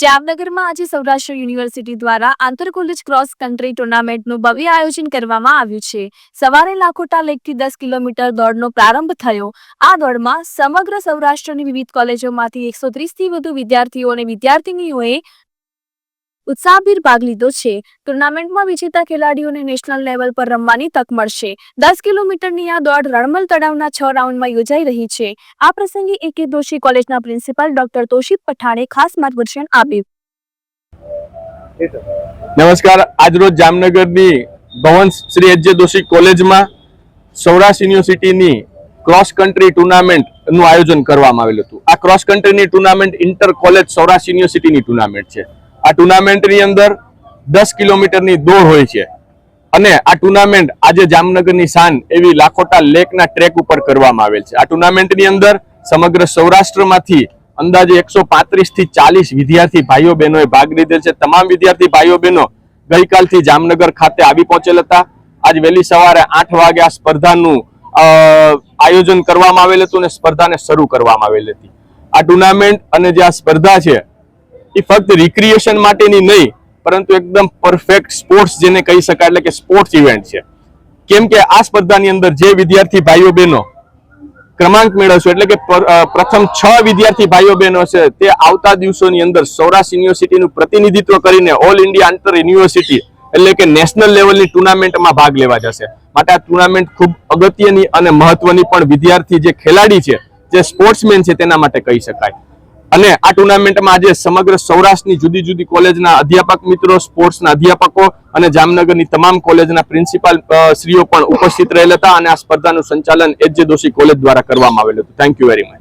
જામનગરમાં આજે સૌરાષ્ટ્ર યુનિવર્સિટી દ્વારા આંતર કોલેજ ક્રોસ કન્ટ્રી ટુર્નામેન્ટનું ભવ્ય આયોજન કરવામાં આવ્યું છે. સવારે લાખોટા લેકથી દસ કિલોમીટર દોડનો પ્રારંભ થયો. આ દોડમાં સમગ્ર સૌરાષ્ટ્રની વિવિધ કોલેજોમાંથી એકસો ત્રીસથી વધુ વિદ્યાર્થીઓ અને વિદ્યાર્થિનીઓએ ઉત્સાહભેર ભાગ લીધો છે. ટુર્નામેન્ટમાં વિજેતા ખેલાડીઓને નેશનલ લેવલ પર રમવાની તક મળશે. દસ કિલોમીટરની આ દોડ રણમલ તળાવના છ રાઉન્ડમાં યોજાઈ રહી છે. આ પ્રસંગે એ કે દોશી કોલેજના પ્રિન્સિપાલ ડોક્ટર તોશિફ પઠાણે ખાસ માર્ગદર્શન આપ્યું. નમસ્કાર. આજરોજ જામનગરની ભવન શ્રી એચ જે દોશી કોલેજમાં સૌરાષ્ટ્ર યુનિવર્સિટીની ક્રોસ કન્ટ્રી ટુર્નામેન્ટનું આયોજન કરવામાં આવેલું હતું. આ ક્રોસ કન્ટ્રીની ટુર્નામેન્ટ ઇન્ટર કોલેજ સૌરાષ્ટ્ર યુનિવર્સિટીની ટુર્નામેન્ટ છે. આ ટુર્નામેન્ટની અંદર દસ કિલોમીટરની દોડ હોય છે. અને આ ટુર્નામેન્ટ આજે જામનગરની શાન એવી લાખોટા લેકના ટ્રેક ઉપર કરવામાં આવેલ છે. આ ટુર્નામેન્ટની અંદર સમગ્ર સૌરાષ્ટ્રમાંથી અંદાજે એકસો થી ચાલીસ વિદ્યાર્થી ભાઈઓ બહેનોએ ભાગ લીધેલ છે. તમામ વિદ્યાર્થી ભાઈઓ બહેનો ગઈકાલથી જામનગર ખાતે આવી પહોંચેલ હતા. આજ વહેલી સવારે આઠ વાગે આ સ્પર્ધાનું આયોજન કરવામાં આવેલ હતું અને સ્પર્ધાને શરૂ કરવામાં આવેલ હતી. આ ટુર્નામેન્ટ અને જે આ સ્પર્ધા છે એ ફક્ત રિક્રિએશન માટેની નહીં, પરંતુ એકદમ પરફેક્ટ સ્પોર્ટ્સ જેને કહી શકાય, એટલે કે સ્પોર્ટ્સ ઇવેન્ટ છે. કેમ કે આ સ્પર્ધાની અંદર જે વિદ્યાર્થી ભાઈઓ બહેનો ક્રમાંક મેળવશે, એટલે કે પ્રથમ છ વિદ્યાર્થી ભાઈઓ બહેનો છે, તે આવતા દિવસોની અંદર સૌરાષ્ટ્ર યુનિવર્સિટીનું પ્રતિનિધિત્વ કરીને ઓલ ઇન્ડિયા આંતર યુનિવર્સિટી એટલે કે નેશનલ લેવલની ટુર્નામેન્ટમાં ભાગ લેવા જશે. માટે આ ટુર્નામેન્ટ ખૂબ અગત્યની અને મહત્વની પણ વિદ્યાર્થી જે ખેલાડી છે, જે સ્પોર્ટ્સમેન છે, તેના માટે કહી શકાય. અને આ ટુર્નામેન્ટમાં આજે સમગ્ર સૌરાષ્ટ્રની જુદી જુદી કોલેજના અધ્યાપક મિત્રો, સ્પોર્ટ્સના અધ્યાપકો અને જામનગરની તમામ કોલેજના પ્રિન્સિપાલ શ્રીઓ પણ ઉપસ્થિત રહેલા હતા અને આ સ્પર્ધાનું સંચાલન એચ જે દોશી કોલેજ દ્વારા કરવામાં આવેલું હતું. Thank you very much